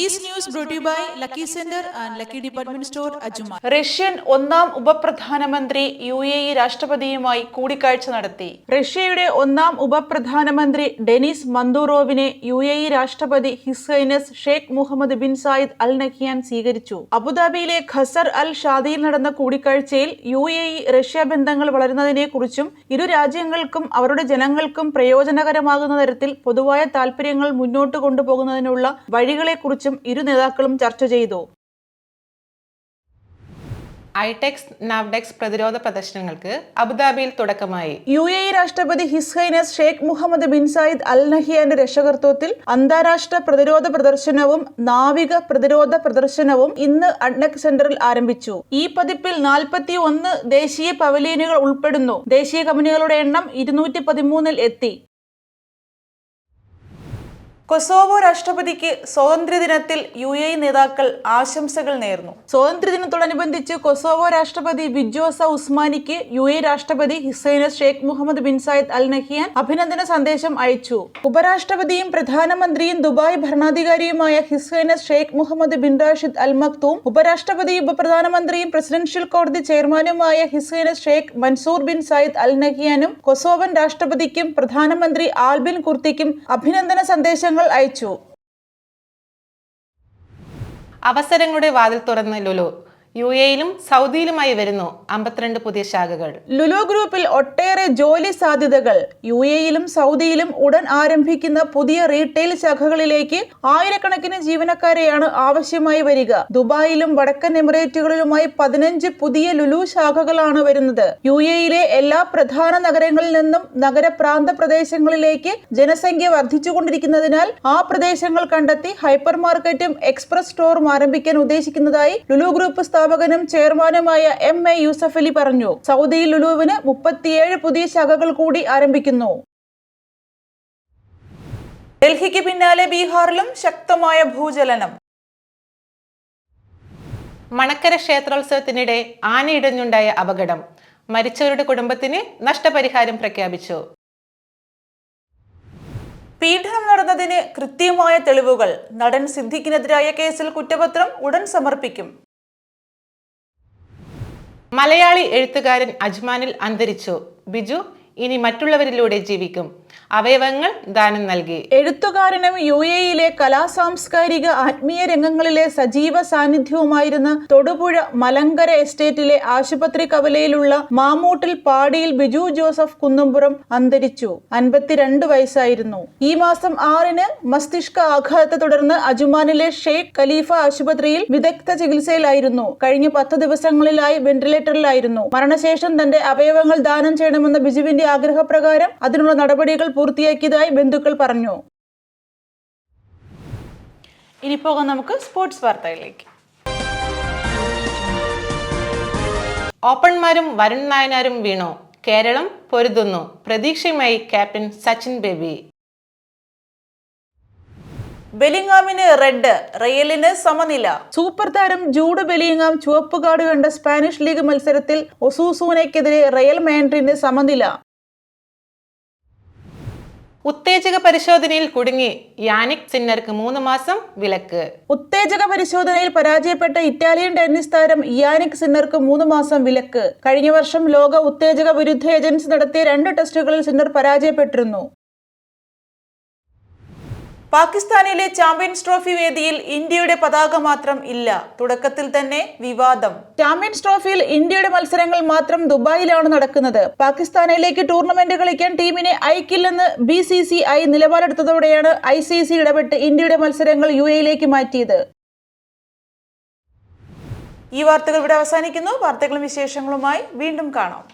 News Lucky Center and Lucky Department Store, റഷ്യൻ ഒന്നാം ഉപപ്രധാനമന്ത്രി യു എ ഇ രാഷ്ട്രപതിയുമായി കൂടിക്കാഴ്ച നടത്തി. റഷ്യയുടെ ഒന്നാം ഉപപ്രധാനമന്ത്രി ഡെനിസ് മന്ദൂറോവിനെ യു എ ഇ രാഷ്ട്രപതി His Highness Sheikh Mohammed bin Zayed Al നഖിയാൻ സ്വീകരിച്ചു. അബുദാബിയിലെ ഖസർ അൽ ഷാദിയിൽ നടന്ന കൂടിക്കാഴ്ചയിൽ യു എ ഇ റഷ്യ ബന്ധങ്ങൾ വളരുന്നതിനെ കുറിച്ചും ഇരു രാജ്യങ്ങൾക്കും അവരുടെ ജനങ്ങൾക്കും പ്രയോജനകരമാകുന്ന തരത്തിൽ പൊതുവായ താൽപര്യങ്ങൾ മുന്നോട്ട് കൊണ്ടുപോകുന്നതിനുള്ള വഴികളെക്കുറിച്ചും ഇരു നേതാക്കളും ചർച്ച ചെയ്തു. ഐടെക്സ് നാവ്ഡെക്സ് പ്രതിരോധ പ്രദർശനങ്ങൾക്ക് അബുദാബിയിൽ തുടക്കമായി. യു എ രാഷ്ട്രപതി His Highness Sheikh Mohammed bin Zayed Al നഹിയാന്റെ രക്ഷകർത്തൃത്വത്തിൽ അന്താരാഷ്ട്ര പ്രതിരോധ പ്രദർശനവും നാവിക പ്രതിരോധ പ്രദർശനവും ഇന്ന് അഡ്നക് സെന്ററിൽ ആരംഭിച്ചു. ഈ പതിപ്പിൽ നാൽപ്പത്തി ഒന്ന് ദേശീയ പവലിയനുകൾ ഉൾപ്പെടുന്നു. ദേശീയ കമ്പനികളുടെ എണ്ണം ഇരുന്നൂറ്റി പതിമൂന്നിൽ എത്തി. കൊസോവോ രാഷ്ട്രപതിക്ക് സ്വാതന്ത്ര്യദിനത്തിൽ യു എ നേതാക്കൾ ആശംസകൾ നേർന്നു. സ്വാതന്ത്ര്യദിനത്തോടനുബന്ധിച്ച് കൊസോവോ രാഷ്ട്രപതി ബിജോസ ഉസ്മാനിക്ക് യു എ രാഷ്ട്രപതി His Highness Sheikh Mohammed bin Zayed Al Nahyan അഭിനന്ദന സന്ദേശം അയച്ചു. ഉപരാഷ്ട്രപതിയും പ്രധാനമന്ത്രിയും Dubai ഭരണാധികാരിയുമായ His Highness Sheikh Mohammed bin Rashid Al Maktoum ഉപരാഷ്ട്രപതിയും ഉപപ്രധാനമന്ത്രിയും പ്രസിഡൻഷ്യൽ കോടതി ചെയർമാനുമായ His Highness Sheikh Mansoor bin Zayed Al നഹിയാനും Kosovan രാഷ്ട്രപതിക്കും പ്രധാനമന്ത്രി ആൽബിൻ കുർത്തിക്കും അഭിനന്ദന സന്ദേശങ്ങൾ അയച്ചു. അവസരങ്ങളുടെ വാതിൽ തുറന്ന് ലുലു. യു എയിലും സൗദിയിലുമായി വരുന്നു അമ്പത്തിരണ്ട് പുതിയ ശാഖകൾ. ലുലു ഗ്രൂപ്പിൽ ഒട്ടേറെ ജോലി സാധ്യതകൾ. യു എയിലും സൗദിയിലും ഉടൻ ആരംഭിക്കുന്ന പുതിയ റീറ്റെയിൽ ശാഖകളിലേക്ക് ആയിരക്കണക്കിന് ജീവനക്കാരെയാണ് ആവശ്യമായി വരിക. ദുബായിലും വടക്കൻ എമിറേറ്റുകളിലുമായി പതിനഞ്ച് പുതിയ ലുലു ശാഖകളാണ് വരുന്നത്. യു എയിലെ എല്ലാ പ്രധാന നഗരങ്ങളിൽ നിന്നും നഗരപ്രാന്ത പ്രദേശങ്ങളിലേക്ക് ജനസംഖ്യ വർദ്ധിച്ചുകൊണ്ടിരിക്കുന്നതിനാൽ ആ പ്രദേശങ്ങൾ കണ്ടെത്തി ഹൈപ്പർ മാർക്കറ്റും എക്സ്പ്രസ് സ്റ്റോറും ആരംഭിക്കാൻ ഉദ്ദേശിക്കുന്നതായി ലുലു ഗ്രൂപ്പ് സ്ഥാപകനും ചെയർമാനുമായ എം എ യൂസഫലി പറഞ്ഞു. സൗദിയിൽ ലുലുവിന് മുപ്പത്തിയേഴ് പുതിയ ശാഖകൾ കൂടി ആരംഭിക്കുന്നു. ഡൽഹിക്ക് പിന്നാലെ ബീഹാറിലും ശക്തമായ ഭൂചലനം. മണക്കര ക്ഷേത്രോത്സവത്തിനിടെ ആനയിടഞ്ഞുണ്ടായ അപകടം. മരിച്ചവരുടെ കുടുംബത്തിന് നഷ്ടപരിഹാരം പ്രഖ്യാപിച്ചു. പീഡനം നടന്നതിന് കൃത്യമായ തെളിവുകൾ. നടൻ സിദ്ദിഖിനെതിരായ കേസിൽ കുറ്റപത്രം ഉടൻ സമർപ്പിക്കും. മലയാളി എഴുത്തുകാരൻ അജ്മാനിൽ അന്തരിച്ചു. ബിജു ഇനി മറ്റുള്ളവരിലൂടെ ജീവിക്കും. അവയവങ്ങൾ ദാനം നൽകി. എഴുത്തുകാരനും യു എയിലെ കലാസാംസ്കാരിക ആത്മീയ രംഗങ്ങളിലെ സജീവ സാന്നിധ്യവുമായിരുന്ന തൊടുപുഴ മലങ്കര എസ്റ്റേറ്റിലെ ആശുപത്രി കവലയിലുള്ള മാമൂട്ടിൽ പാടിയിൽ ബിജു ജോസഫ് കുന്നുംപുറം അന്തരിച്ചു. അൻപത്തിരണ്ട് വയസ്സായിരുന്നു. ഈ മാസം ആറിന് മസ്തിഷ്ക ആഘാതത്തെ തുടർന്ന് അജുമാനിലെ ഷെയ്ഖ് ഖലീഫ ആശുപത്രിയിൽ വിദഗ്ധ ചികിത്സയിലായിരുന്നു. കഴിഞ്ഞ പത്ത് ദിവസങ്ങളിലായി വെന്റിലേറ്ററിലായിരുന്നു. മരണശേഷം തന്റെ അവയവങ്ങൾ ദാനം ചെയ്യണമെന്ന ബിജുവിന്റെ ആഗ്രഹപ്രകാരം അതിനുള്ള നടപടികൾ പൂർത്തിയാക്കിയതായി ബന്ധുക്കൾ പറഞ്ഞു. ഇനി പോകാം നമുക്ക് സ്പോർട്സ് വാർത്തകളിലേക്ക് ഓപ്പൺമാരും വരുൺ നായനാരും വീണു. കേരളം പൊരുതുന്നു. പ്രതീക്ഷയുമായി ക്യാപ്റ്റൻ സച്ചിൻ ബേബി. ബെലിംഗാമിന് റെഡ് റയലിന് സമനില. സൂപ്പർ താരം ജൂഡ് ബെലിംഗാം ചുവപ്പ് കാർഡ് കണ്ട സ്പാനിഷ് ലീഗ് മത്സരത്തിൽ ഒസൂസൂനയ്ക്കെതിരെ റയൽ മാൻഡ്രിന് സമനില. ഉത്തേജക പരിശോധനയിൽ കുടുങ്ങി യാനിക് സിന്നർക്ക് മൂന്ന് മാസം വിലക്ക്. ഉത്തേജക പരിശോധനയിൽ പരാജയപ്പെട്ട ഇറ്റാലിയൻ ടെന്നീസ് താരം യാനിക് സിന്നർക്ക് മൂന്ന് മാസം വിലക്ക്. കഴിഞ്ഞ വർഷം ലോക ഉത്തേജക വിരുദ്ധ ഏജൻസി നടത്തിയ രണ്ട് ടെസ്റ്റുകളിൽ സിന്നർ പരാജയപ്പെട്ടിരുന്നു. പാകിസ്ഥാനിലെ ചാമ്പ്യൻസ് ട്രോഫി വേദിയിൽ ഇന്ത്യയുടെ പതാക മാത്രം ഇല്ല. തുടക്കത്തിൽ തന്നെ വിവാദം. ചാമ്പ്യൻസ് ട്രോഫിയിൽ ഇന്ത്യയുടെ മത്സരങ്ങൾ മാത്രം ദുബായിലാണ് നടക്കുന്നത്. പാകിസ്ഥാനിലേക്ക് ടൂർണമെന്റ് കളിക്കാൻ ടീമിനെ അയക്കില്ലെന്ന് ബി സി സി ഐ നിലപാടെടുത്തതോടെയാണ് ഐ സി സി ഇടപെട്ട് ഇന്ത്യയുടെ മത്സരങ്ങൾ യു എയിലേക്ക് മാറ്റിയത്. ഈ വാർത്തകൾ ഇവിടെ അവസാനിക്കുന്നു. വാർത്തകളും വിശേഷങ്ങളുമായി വീണ്ടും കാണാം.